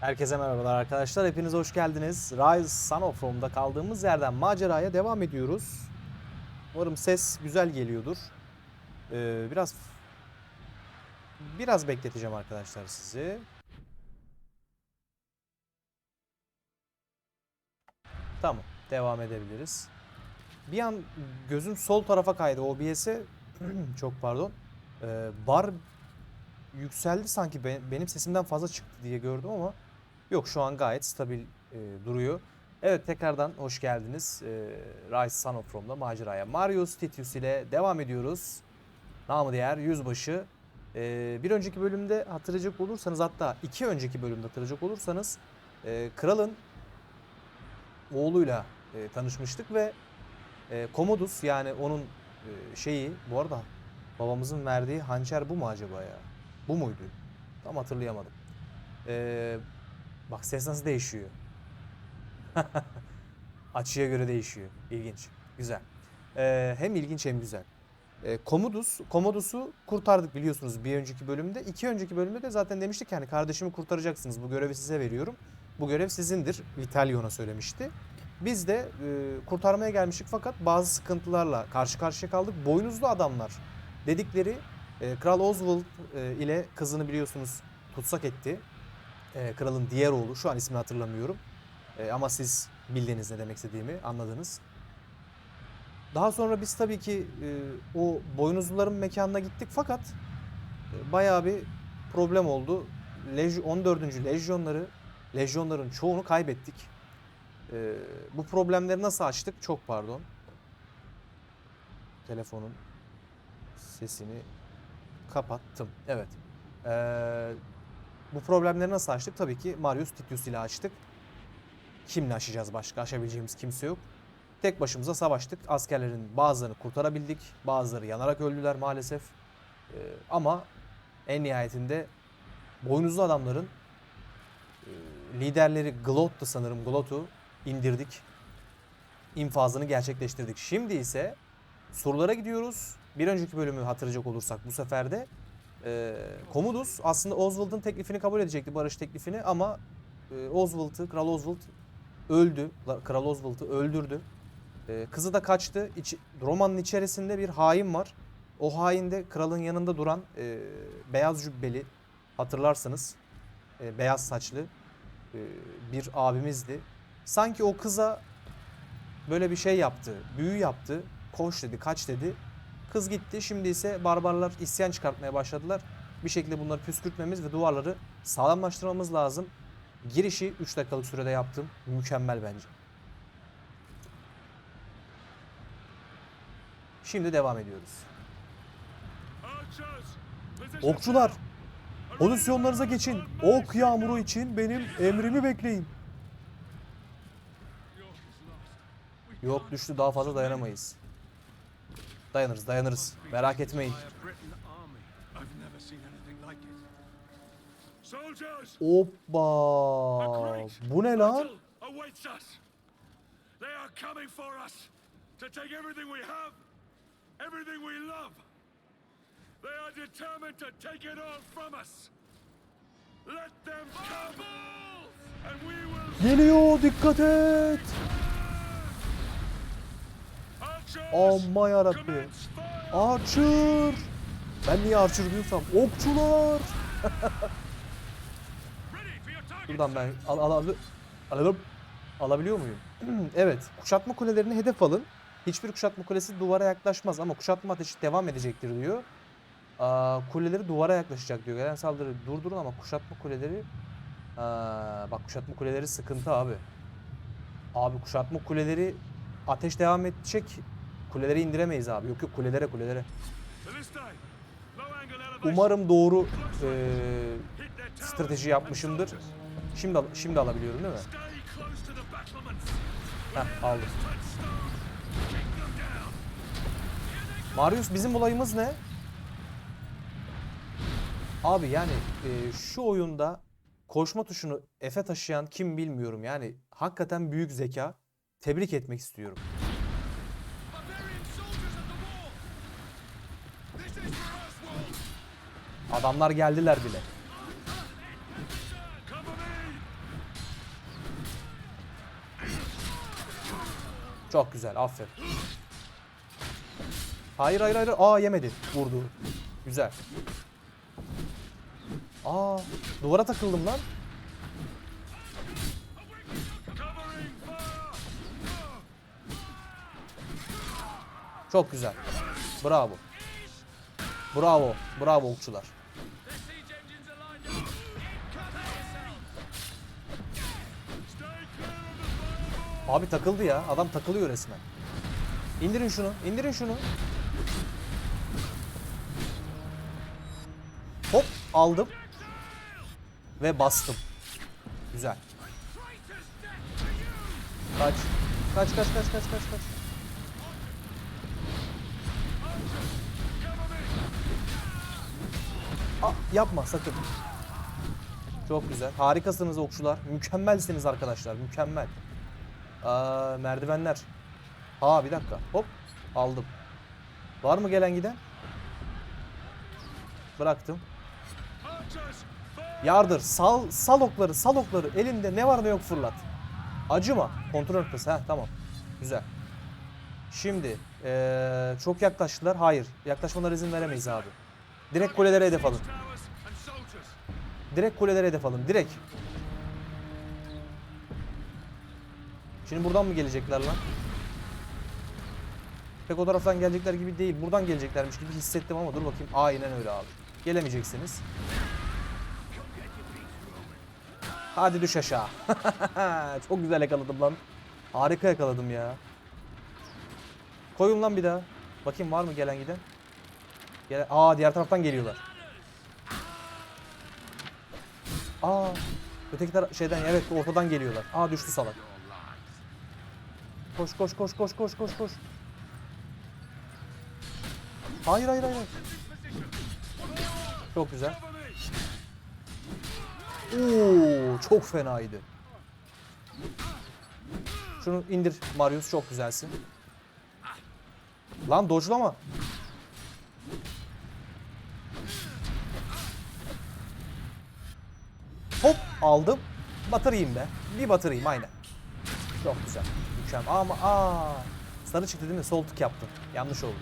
Herkese merhabalar arkadaşlar. Hepiniz hoş geldiniz. Rise Son of Rome'da kaldığımız yerden maceraya devam ediyoruz. Umarım ses güzel geliyordur. Ee, biraz biraz bekleteceğim arkadaşlar sizi. Tamam, devam edebiliriz. Bir an gözüm sol tarafa kaydı OBS'e. Çok pardon. Ee, bar yükseldi sanki be- benim sesimden fazla çıktı diye gördüm ama yok şu an gayet stabil e, duruyor. Evet tekrardan hoş geldiniz. E, Rise Son of Rome'da maceraya Marius Titius ile devam ediyoruz. Namı diğer yüzbaşı. E, bir önceki bölümde hatırlayacak olursanız hatta iki önceki bölümde hatırlayacak olursanız e, kralın oğluyla e, tanışmıştık ve e, Commodus yani onun e, şeyi bu arada babamızın verdiği hançer bu mu acaba ya? Bu muydu? Tam hatırlayamadım. Ee, bak ses nasıl değişiyor. Açıya göre değişiyor. İlginç. Güzel. Ee, hem ilginç hem güzel. Ee, Commodus, Commodus'u kurtardık biliyorsunuz bir önceki bölümde. İki önceki bölümde de zaten demiştik yani kardeşimi kurtaracaksınız. Bu görevi size veriyorum. Bu görev sizindir. Vitalion'a söylemişti. Biz de e, kurtarmaya gelmiştik fakat bazı sıkıntılarla karşı karşıya kaldık. Boynuzlu adamlar dedikleri e, Kral Oswald e, ile kızını biliyorsunuz tutsak etti. E, kralın diğer oğlu. Şu an ismini hatırlamıyorum. E, ama siz bildiğiniz ne demek istediğimi anladınız. Daha sonra biz tabii ki e, o boynuzluların mekanına gittik fakat e, bayağı bir problem oldu. Lej 14. lejyonları, lejyonların çoğunu kaybettik. E, bu problemleri nasıl açtık? Çok pardon. Telefonun sesini kapattım. Evet. Ee, bu problemleri nasıl açtık? Tabii ki Marius Titius ile açtık. Kimle aşacağız başka? Aşabileceğimiz kimse yok. Tek başımıza savaştık. Askerlerin bazılarını kurtarabildik. Bazıları yanarak öldüler maalesef. Ee, ama en nihayetinde boynuzlu adamların e, liderleri Glot'tu sanırım. Glot'u indirdik. infazını gerçekleştirdik. Şimdi ise sorulara gidiyoruz. Bir önceki bölümü hatırlayacak olursak bu sefer de e, Commodus aslında Oswald'ın teklifini kabul edecekti, barış teklifini ama e, Oswald'ı, Kral Oswald öldü. Kral Oswald'ı öldürdü. E, kızı da kaçtı. İç, romanın içerisinde bir hain var. O hain de kralın yanında duran e, beyaz cübbeli hatırlarsınız. E, beyaz saçlı e, bir abimizdi. Sanki o kıza böyle bir şey yaptı, büyü yaptı. Koş dedi, kaç dedi. Kız gitti. Şimdi ise barbarlar isyan çıkartmaya başladılar. Bir şekilde bunları püskürtmemiz ve duvarları sağlamlaştırmamız lazım. Girişi 3 dakikalık sürede yaptım. Mükemmel bence. Şimdi devam ediyoruz. Okçular, pozisyonlarınıza geçin. Ok yağmuru için benim emrimi bekleyin. Yok düştü daha fazla dayanamayız. Dayanırız dayanırız. Merak etmeyin. Hoppa. Bu ne lan? They are coming for us to take everything we have, everything we love. They are determined to take it all from us. Let them come, and we will. Geliyor dikkat et. Amma yarabbi. Archer. Ben niye Archer diyorsam okçular. Buradan ben al, al, al, alalım. Alabiliyor muyum? evet. Kuşatma kulelerini hedef alın. Hiçbir kuşatma kulesi duvara yaklaşmaz ama kuşatma ateşi devam edecektir diyor. Aa, kuleleri duvara yaklaşacak diyor. Gelen saldırı durdurun ama kuşatma kuleleri Aa, bak kuşatma kuleleri sıkıntı abi. Abi kuşatma kuleleri ateş devam edecek. Kuleleri indiremeyiz abi. Yok yok kulelere kulelere. Umarım doğru towers strateji yapmışımdır. Şimdi al- şimdi alabiliyorum değil mi? Heh aldım. Marius bizim olayımız ne? Abi yani e, şu oyunda koşma tuşunu F'e taşıyan kim bilmiyorum. Yani hakikaten büyük zeka. Tebrik etmek istiyorum. Adamlar geldiler bile. Çok güzel. Aferin. Hayır hayır hayır. Aa yemedi. Vurdu. Güzel. Aa duvara takıldım lan. Çok güzel. Bravo. Bravo. Bravo okçular. Abi takıldı ya. Adam takılıyor resmen. İndirin şunu. indirin şunu. Hop aldım. Ve bastım. Güzel. Kaç. Kaç kaç kaç kaç kaç kaç. Aa, yapma sakın. Çok güzel. Harikasınız okçular. Mükemmelsiniz arkadaşlar. Mükemmel. Aa, merdivenler. Aa bir dakika. Hop. Aldım. Var mı gelen giden? Bıraktım. Yardır. Sal, sal okları. Sal okları. Elinde ne var ne yok fırlat. Acıma. Kontrol noktası. Heh tamam. Güzel. Şimdi eee, çok yaklaştılar. Hayır. Yaklaşmalara izin veremeyiz abi. Direkt kulelere hedef alın. Direkt kulelere hedef alın. Direkt. Şimdi buradan mı gelecekler lan? Pek o taraftan gelecekler gibi değil. Buradan geleceklermiş gibi hissettim ama dur bakayım. Aynen öyle abi. Gelemeyeceksiniz. Hadi düş aşağı. Çok güzel yakaladım lan. Harika yakaladım ya. Koyun lan bir daha. Bakayım var mı gelen giden? Gelen... Aa diğer taraftan geliyorlar. Aa öteki taraf şeyden evet ortadan geliyorlar. Aa düştü salak. Koş koş koş koş koş koş koş. Hayır hayır hayır. Çok güzel. Oo çok fenaydı. Şunu indir Marius çok güzelsin. Lan dodge'lama. Hop aldım. Batırayım be. Bir batırayım aynen. Çok güzel. Mükemmel. Ama aa sarı çıktı değil mi? Sol tık yaptım. Yanlış oldu.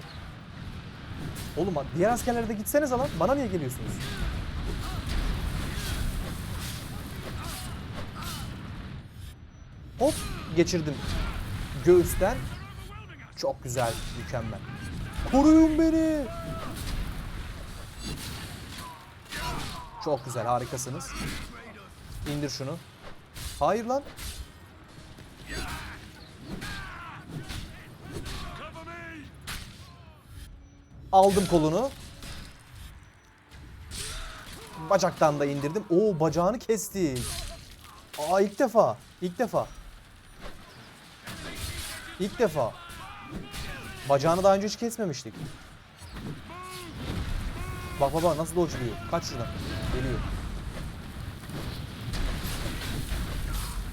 Oğlum diğer askerlere de gitseniz lan. Bana niye geliyorsunuz? Hop geçirdim. Göğüsten. Çok güzel, mükemmel. Koruyun beni. Çok güzel, harikasınız. İndir şunu. Hayır lan. Aldım kolunu. Bacaktan da indirdim. Oo bacağını kesti. Aa ilk defa. İlk defa. İlk defa. Bacağını daha önce hiç kesmemiştik. Bak baba nasıl dodge'luyor. Kaç şuradan. Geliyor.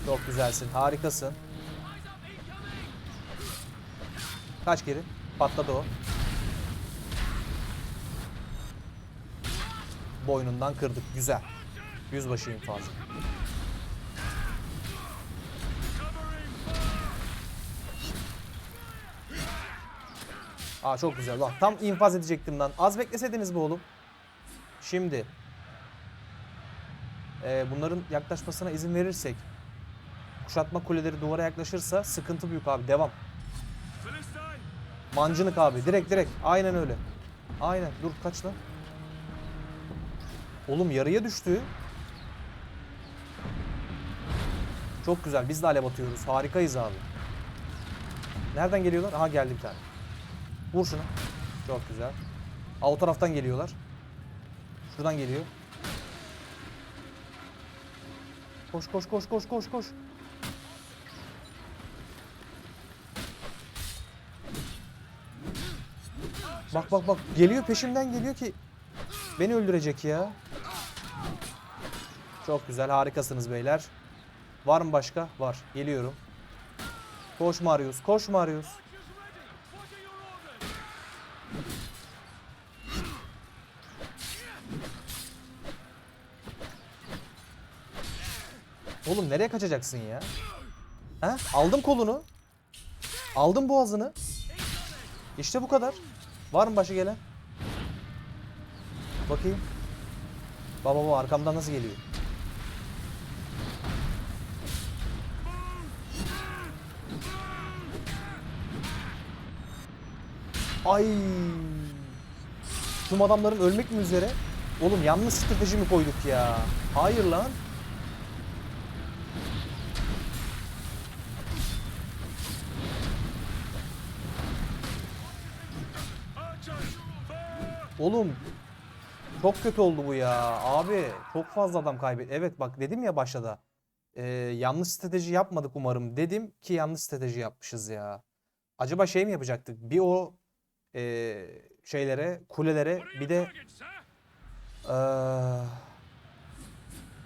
Çok güzelsin. Harikasın. Kaç geri. Patladı o. Boynundan kırdık. Güzel. Yüzbaşı infazı. Aa çok güzel lan. Tam infaz edecektim lan. Az bekleseydiniz bu oğlum. Şimdi. Ee, bunların yaklaşmasına izin verirsek. Kuşatma kuleleri duvara yaklaşırsa sıkıntı büyük abi. Devam. Mancınık abi. Direkt direkt. Aynen öyle. Aynen. Dur kaç lan. Oğlum yarıya düştü. Çok güzel. Biz de alev atıyoruz. Harikayız abi. Nereden geliyorlar? Aha geldi bir tane. Vur şunu. Çok güzel. Aa, o taraftan geliyorlar. Şuradan geliyor. Koş koş koş koş koş koş. Bak bak bak geliyor peşimden geliyor ki beni öldürecek ya. Çok güzel harikasınız beyler. Var mı başka? Var. Geliyorum. Koş Marius. Koş Marius. Oğlum nereye kaçacaksın ya? Ha? Aldım kolunu. Aldım boğazını. İşte bu kadar. Var mı başı gelen? Bakayım. Baba baba arkamdan nasıl geliyor? Ay. Tüm adamların ölmek mi üzere? Oğlum yanlış strateji mi koyduk ya? Hayır lan. Oğlum çok kötü oldu bu ya. Abi çok fazla adam kaybet. Evet bak dedim ya başta Ee, yanlış strateji yapmadık umarım dedim ki yanlış strateji yapmışız ya. Acaba şey mi yapacaktık? Bir o ee, şeylere, kulelere bir de ee,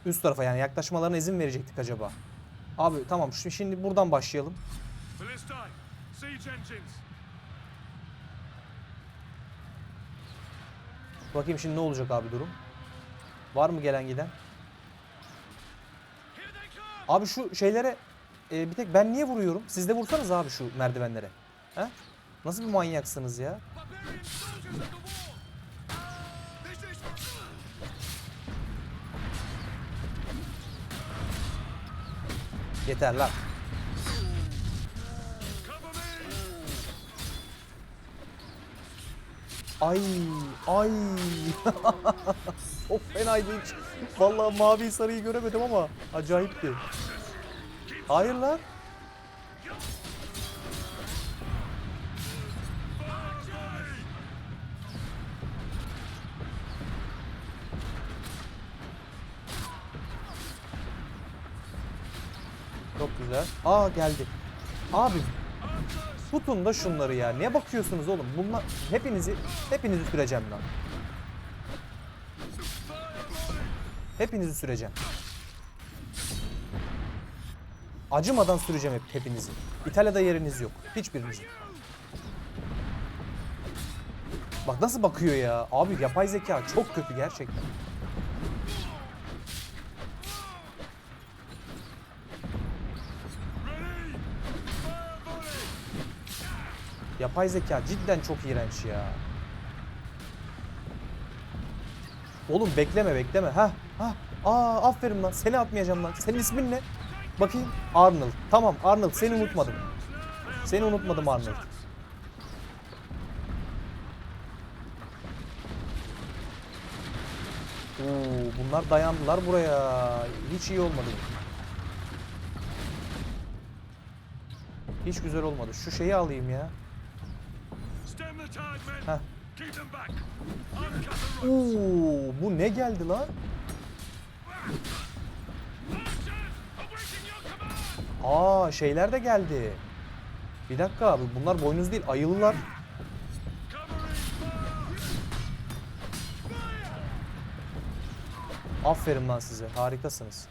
üst tarafa yani yaklaşmalarına izin verecektik acaba. Abi tamam şimdi buradan başlayalım. Bakayım şimdi ne olacak abi durum. Var mı gelen giden? Abi şu şeylere e, bir tek ben niye vuruyorum? Siz de vursanız abi şu merdivenlere. He? Nasıl bir manyaksınız ya? Yeter lan. Ay ay. Çok fenaydı hiç. Vallahi mavi sarıyı göremedim ama acayipti. Hayır lan. Güzel. Aa geldi. Abi tutun da şunları ya. Ne bakıyorsunuz oğlum? Bunlar hepinizi hepinizi süreceğim lan. Hepinizi süreceğim. Acımadan süreceğim hep hepinizi. İtalya'da yeriniz yok. Hiçbirinizin. Bak nasıl bakıyor ya. Abi yapay zeka çok kötü gerçekten. Yapay zeka cidden çok iğrenç ya. Oğlum bekleme bekleme. Ha ha. Aa aferin lan. Seni atmayacağım lan. Senin ismin ne? Bakayım. Arnold. Tamam Arnold seni unutmadım. Seni unutmadım Arnold. Oo, bunlar dayandılar buraya. Hiç iyi olmadı. Hiç güzel olmadı. Şu şeyi alayım ya. Heh. Oo, bu ne geldi lan? Aa şeyler de geldi. Bir dakika abi bunlar boynuz değil ayılılar. Aferin lan size harikasınız.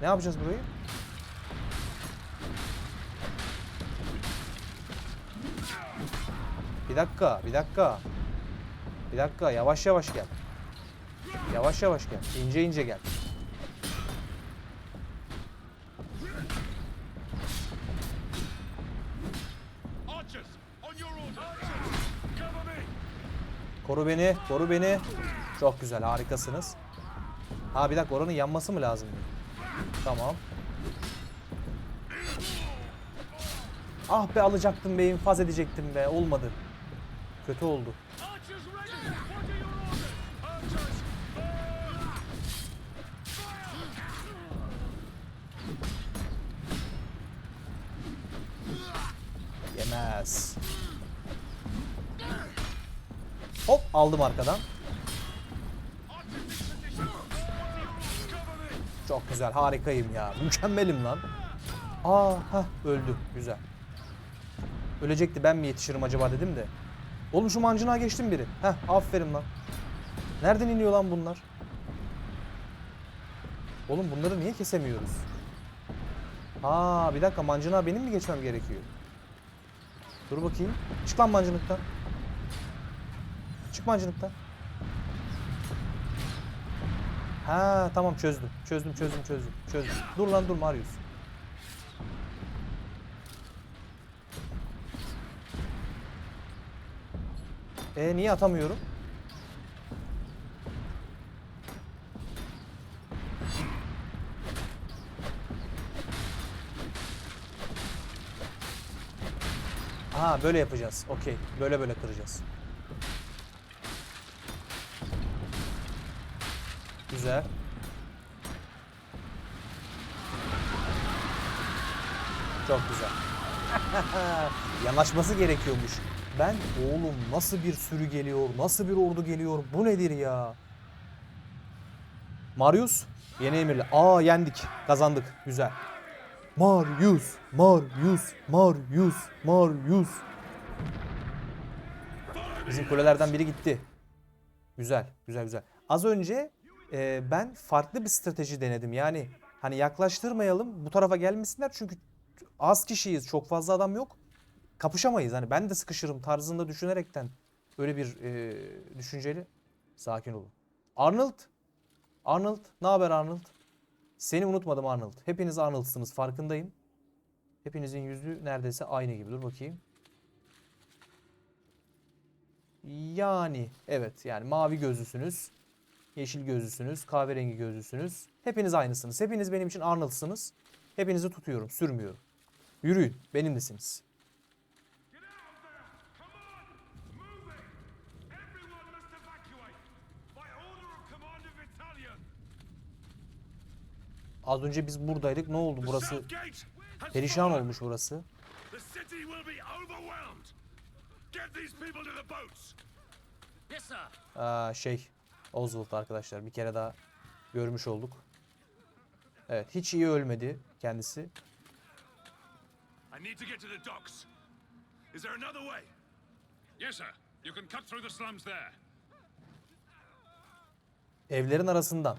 Ne yapacağız burayı? Bir dakika bir dakika. Bir dakika yavaş yavaş gel. Yavaş yavaş gel. İnce ince gel. Koru beni, koru beni. Çok güzel, harikasınız. Ha bir dakika oranın yanması mı lazım? Tamam. Ah be alacaktım be, infaz edecektim be. Olmadı. Kötü oldu. Yemez. Hop aldım arkadan. Çok güzel, harikayım ya. Mükemmelim lan. Aa, ha öldü. Güzel. Ölecekti ben mi yetişirim acaba dedim de. Oğlum şu mancınığa geçtim biri. Heh, aferin lan. Nereden iniyor lan bunlar? Oğlum bunları niye kesemiyoruz? Aa, bir dakika mancınığa benim mi geçmem gerekiyor? Dur bakayım. Çık lan mancınıktan. Çık mancınıktan. Ha tamam çözdüm. Çözdüm çözdüm çözdüm. Çözdüm. Dur lan dur Marius. E niye atamıyorum? Aha böyle yapacağız. Okey. Böyle böyle kıracağız. Güzel. Çok güzel. Yanaşması gerekiyormuş. Ben oğlum nasıl bir sürü geliyor, nasıl bir ordu geliyor, bu nedir ya? Marius yeni emirle. Aa yendik, kazandık. Güzel. Marius, Marius, Marius, Marius. Bizim kulelerden biri gitti. Güzel, güzel, güzel. Az önce e, ben farklı bir strateji denedim. Yani hani yaklaştırmayalım, bu tarafa gelmesinler çünkü az kişiyiz, çok fazla adam yok. Kapışamayız. Hani ben de sıkışırım tarzında düşünerekten öyle bir e, düşünceli. Sakin olun. Arnold, Arnold, ne haber Arnold? Seni unutmadım Arnold. Hepiniz Arnold'sınız farkındayım. Hepinizin yüzü neredeyse aynı gibi. Dur bakayım. Yani evet yani mavi gözlüsünüz. Yeşil gözlüsünüz. Kahverengi gözlüsünüz. Hepiniz aynısınız. Hepiniz benim için Arnold'sınız. Hepinizi tutuyorum. Sürmüyorum. Yürüyün. Benimlesiniz. Az önce biz buradaydık. Ne oldu burası? Perişan olmuş burası. Aa, şey Oswald arkadaşlar bir kere daha görmüş olduk. Evet hiç iyi ölmedi kendisi. Evlerin arasından.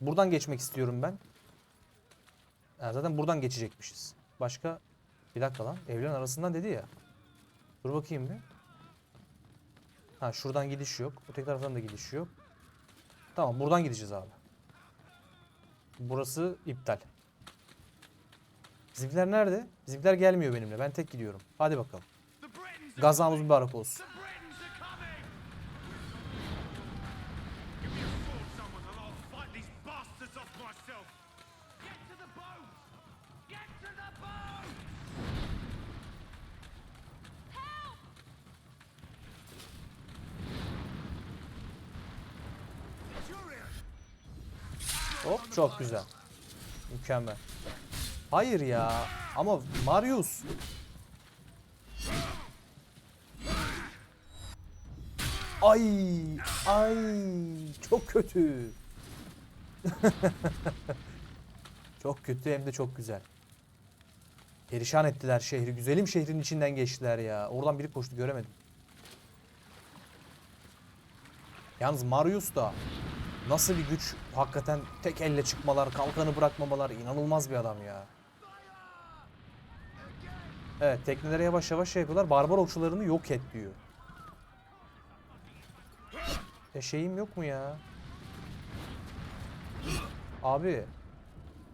Buradan geçmek istiyorum ben. Ha, zaten buradan geçecekmişiz. Başka bir dakika lan evlerin arasından dedi ya. Dur bakayım bir. Ha şuradan gidiş yok. Öteki taraftan da gidiş yok. Tamam buradan gideceğiz abi. Burası iptal. Bizimkiler nerede? Bizimkiler gelmiyor benimle. Ben tek gidiyorum. Hadi bakalım. Gazamız mübarek olsun. Çok güzel. Mükemmel. Hayır ya. Ama Marius. Ay, ay çok kötü. çok kötü hem de çok güzel. Perişan ettiler şehri. Güzelim şehrin içinden geçtiler ya. Oradan biri koştu göremedim. Yalnız Marius da nasıl bir güç hakikaten tek elle çıkmalar, kalkanı bırakmamalar inanılmaz bir adam ya. Evet teknelere yavaş yavaş şey yapıyorlar. Barbar okçularını yok et diyor. E şeyim yok mu ya? Abi.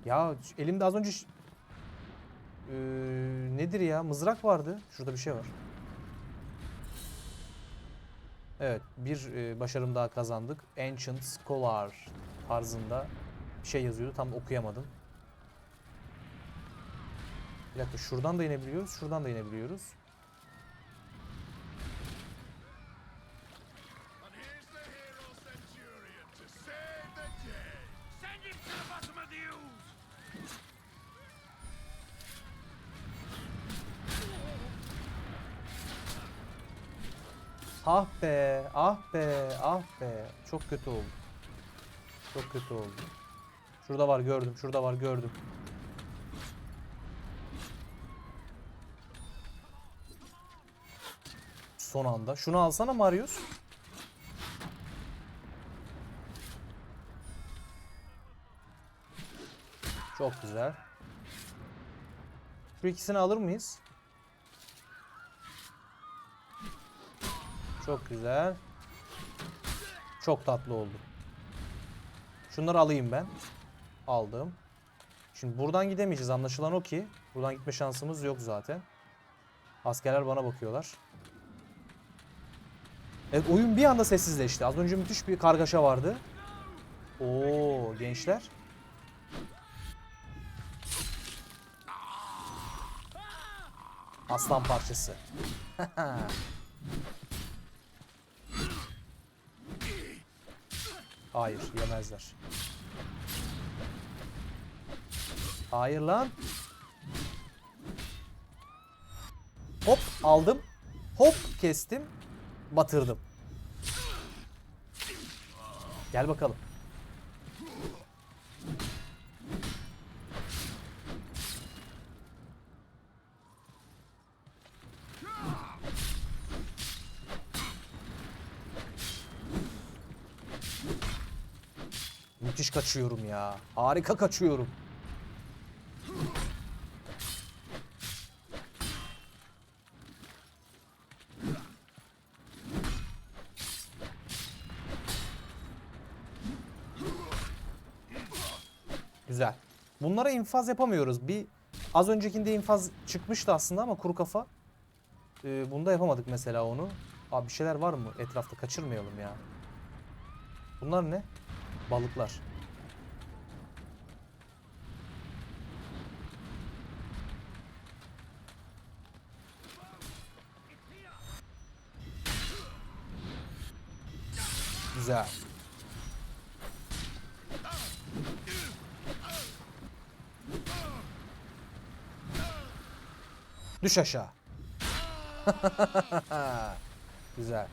Ya elimde az önce Ee, nedir ya? Mızrak vardı. Şurada bir şey var. Evet, bir e, başarım daha kazandık. Ancient Scholar tarzında bir şey yazıyordu. Tam okuyamadım. Bir dakika, şuradan da inebiliyoruz, şuradan da inebiliyoruz. And here's the hero Centurion to save the day! Send him to the bottom of the ooze! Ah be, ah be, ah be. Çok kötü oldu. Çok kötü oldu. Şurada var gördüm, şurada var gördüm. Son anda. Şunu alsana Marius. Çok güzel. Şu ikisini alır mıyız? Çok güzel. Çok tatlı oldu. Şunları alayım ben. Aldım. Şimdi buradan gidemeyeceğiz. Anlaşılan o ki. Buradan gitme şansımız yok zaten. Askerler bana bakıyorlar. Evet oyun bir anda sessizleşti. Az önce müthiş bir kargaşa vardı. Oo gençler. Aslan parçası. Hayır yemezler. Hayır lan. Hop aldım. Hop kestim. Batırdım. Gel bakalım. Müthiş kaçıyorum ya. Harika kaçıyorum. Güzel. Bunlara infaz yapamıyoruz. Bir az öncekinde infaz çıkmıştı aslında ama kuru kafa. Ee, bunda yapamadık mesela onu. Abi bir şeyler var mı etrafta? Kaçırmayalım ya. Bunlar ne? Balıklar. Güzel. Düş aşağı. Güzel.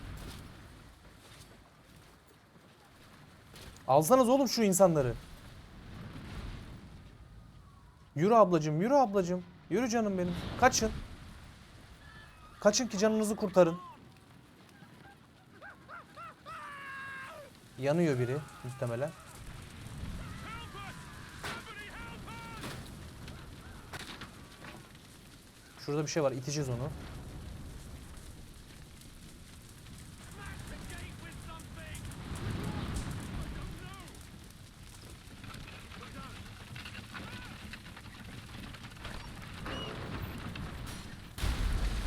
Alsanız oğlum şu insanları. Yürü ablacım, yürü ablacım. Yürü canım benim. Kaçın. Kaçın ki canınızı kurtarın. Yanıyor biri muhtemelen. Şurada bir şey var. iteceğiz onu.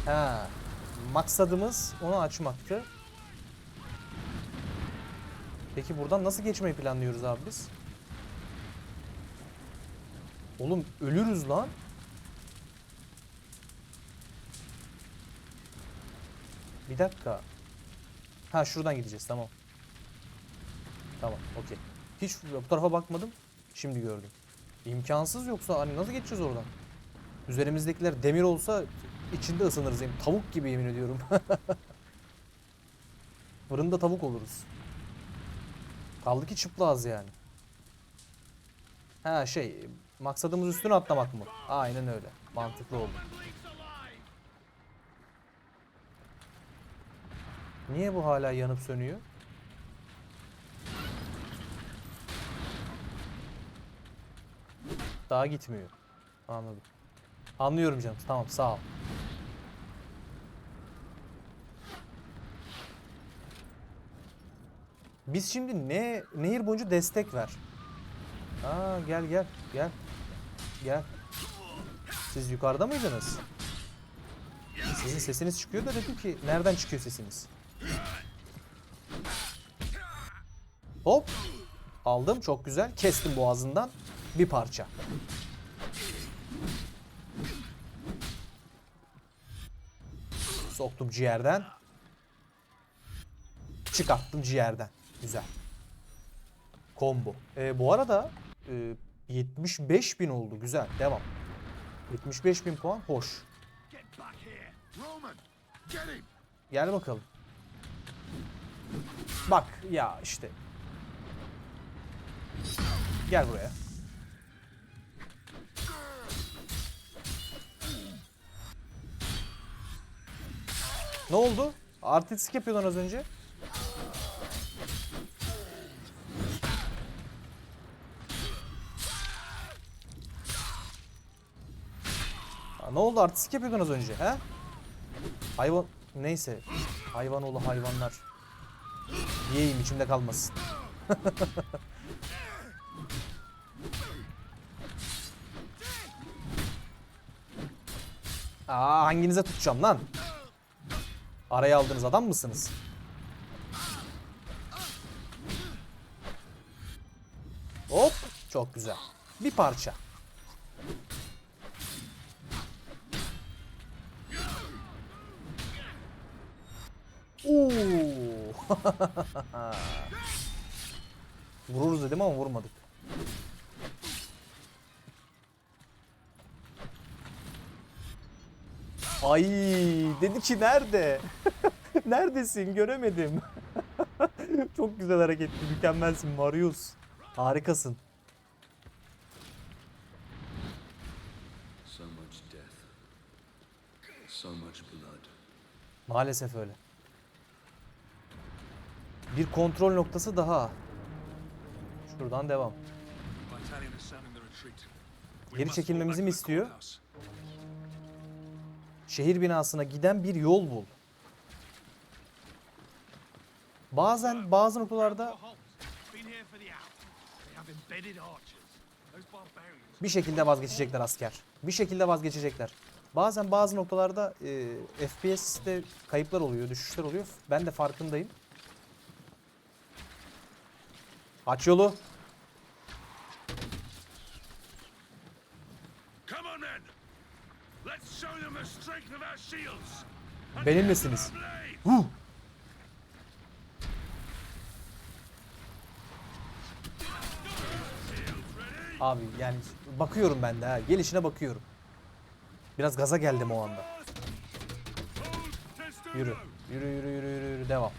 Ha. Maksadımız onu açmaktı. Peki buradan nasıl geçmeyi planlıyoruz abi biz? Oğlum ölürüz lan. Bir dakika. Ha şuradan gideceğiz tamam. Tamam okey. Hiç bu tarafa bakmadım. Şimdi gördüm. İmkansız yoksa hani nasıl geçeceğiz oradan? Üzerimizdekiler demir olsa içinde ısınırız. Tavuk gibi yemin ediyorum. Fırında tavuk oluruz. Kaldı ki çıplağız yani. Ha şey maksadımız üstüne atlamak mı? Aynen öyle. Mantıklı oldu. Niye bu hala yanıp sönüyor? Daha gitmiyor. Anladım. Anlıyorum canım. Tamam sağ ol. Biz şimdi ne nehir boyunca destek ver. Aa gel gel gel. Gel. Siz yukarıda mıydınız? Sizin sesiniz çıkıyor da dedim ki nereden çıkıyor sesiniz? Hop. Aldım çok güzel. Kestim boğazından bir parça. Soktum ciğerden. Çıkarttım ciğerden. Güzel. Combo. Ee, bu arada e, 75 bin oldu. Güzel. Devam. 75 bin puan. Hoş. Gel bakalım. Bak ya işte. Gel buraya. Ne oldu? Artistik yapıyordun az önce. Ne oldu artistik yapıyordun az önce he? Hayvan neyse. Hayvan oğlu hayvanlar. Yiyeyim içimde kalmasın. Aa hanginize tutacağım lan? Araya aldığınız adam mısınız? Hop çok güzel. Bir parça. Vururuz dedim ama vurmadık. Ay dedi ki nerede? Neredesin? Göremedim. Çok güzel hareketti. Mükemmelsin Marius. Harikasın. Maalesef öyle. Bir kontrol noktası daha. Şuradan devam. Geri çekilmemizi mi istiyor? Şehir binasına giden bir yol bul. Bazen bazı noktalarda bir şekilde vazgeçecekler asker. Bir şekilde vazgeçecekler. Bazen bazı noktalarda e, FPS'te kayıplar oluyor, düşüşler oluyor. Ben de farkındayım. Aç yolu. Come on then. Let's show them the strength of our shields. and Benimlesiniz. Huh. Abi yani bakıyorum ben de ha. Gelişine bakıyorum. Biraz gaza geldim o anda. Yürü. Yürü yürü yürü yürü devam.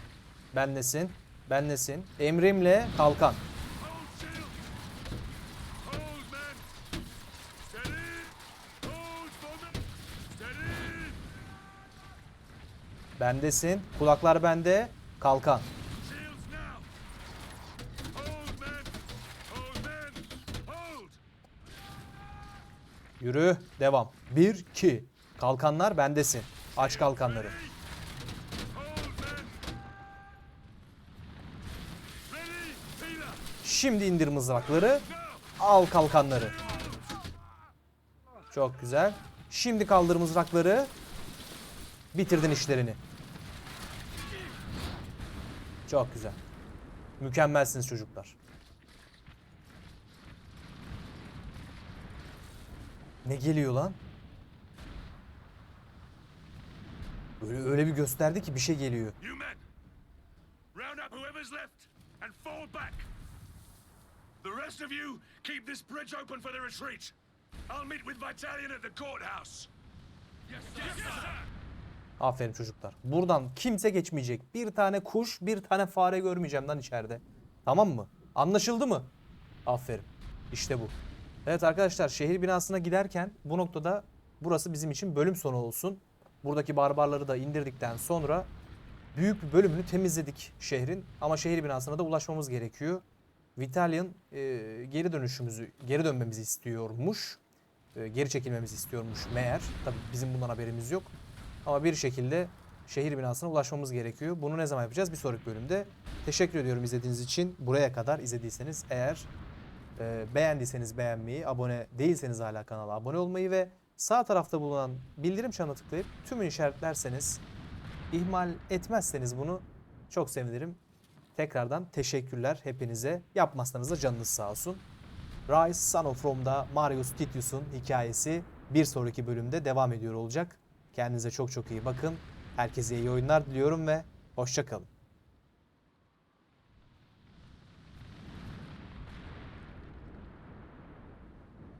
Benlesin. Benlesin. Emrimle kalkan. Bendesin. Kulaklar bende. Kalkan. Yürü. Devam. 1 2. Kalkanlar bendesin. Aç kalkanları. Şimdi indir mızrakları. Al kalkanları. Çok güzel. Şimdi kaldır mızrakları. Bitirdin işlerini. Çok güzel. Mükemmelsiniz çocuklar. Ne geliyor lan? Öyle, öyle bir gösterdi ki bir şey geliyor. The rest of you keep this bridge open for the retreat. I'll meet with Battalion at the courthouse. Yes, sir. Yes, sir. Aferin çocuklar. Buradan kimse geçmeyecek. Bir tane kuş, bir tane fare görmeyeceğim lan içeride. Tamam mı? Anlaşıldı mı? Aferin. İşte bu. Evet arkadaşlar şehir binasına giderken bu noktada burası bizim için bölüm sonu olsun. Buradaki barbarları da indirdikten sonra büyük bir bölümünü temizledik şehrin. Ama şehir binasına da ulaşmamız gerekiyor. Vitalian e, geri dönüşümüzü, geri dönmemizi istiyormuş. E, geri çekilmemizi istiyormuş meğer. Tabii bizim bundan haberimiz yok. Ama bir şekilde şehir binasına ulaşmamız gerekiyor. Bunu ne zaman yapacağız? Bir sonraki bölümde. Teşekkür ediyorum izlediğiniz için. Buraya kadar izlediyseniz eğer e, beğendiyseniz beğenmeyi, abone değilseniz hala kanala abone olmayı ve sağ tarafta bulunan bildirim çanına tıklayıp tümünü işaretlerseniz, ihmal etmezseniz bunu çok sevinirim. Tekrardan teşekkürler hepinize. Yapmazsanız da canınız sağ olsun. Rise Son of Rome'da Marius Titius'un hikayesi bir sonraki bölümde devam ediyor olacak. Kendinize çok çok iyi bakın. Herkese iyi oyunlar diliyorum ve hoşçakalın.